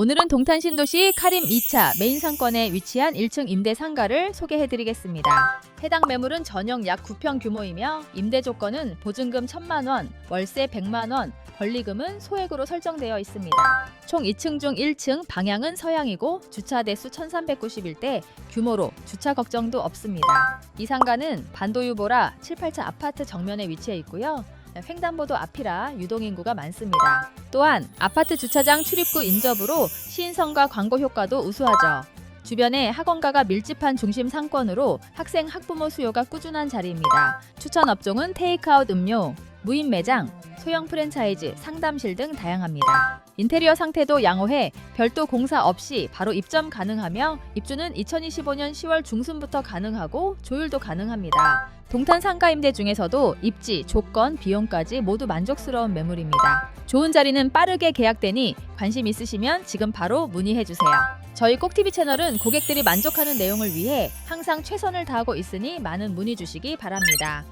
오늘은 동탄 신도시 카림 2차 메인 상권에 위치한 1층 임대 상가를 소개해드리겠습니다. 해당 매물은 전용 약 9평 규모이며 임대 조건은 보증금 1천만 원, 월세 100만 원, 권리금은 소액으로 설정되어 있습니다. 총 2층 중 1층 방향은 서양이고 주차 대수 1391대 규모로 주차 걱정도 없습니다. 이 상가는 반도 유보라 7, 8차 아파트 정면에 위치해 있고요. 횡단보도 앞이라 유동인구가 많습니다. 또한 아파트 주차장 출입구 인접으로 시인성과 광고 효과도 우수하죠. 주변에 학원가가 밀집한 중심 상권으로 학생 학부모 수요가 꾸준한 자리입니다. 추천 업종은 테이크아웃 음료, 무인 매장, 소형 프랜차이즈, 상담실 등 다양합니다. 인테리어 상태도 양호해 별도 공사 없이 바로 입점 가능하며 입주는 2025년 10월 중순부터 가능하고 조율도 가능합니다. 동탄 상가 임대 중에서도 입지, 조건, 비용까지 모두 만족스러운 매물입니다. 좋은 자리는 빠르게 계약되니 관심 있으시면 지금 바로 문의해 주세요. 저희 꼭TV 채널은 고객들이 만족하는 내용을 위해 항상 최선을 다하고 있으니 많은 문의 주시기 바랍니다.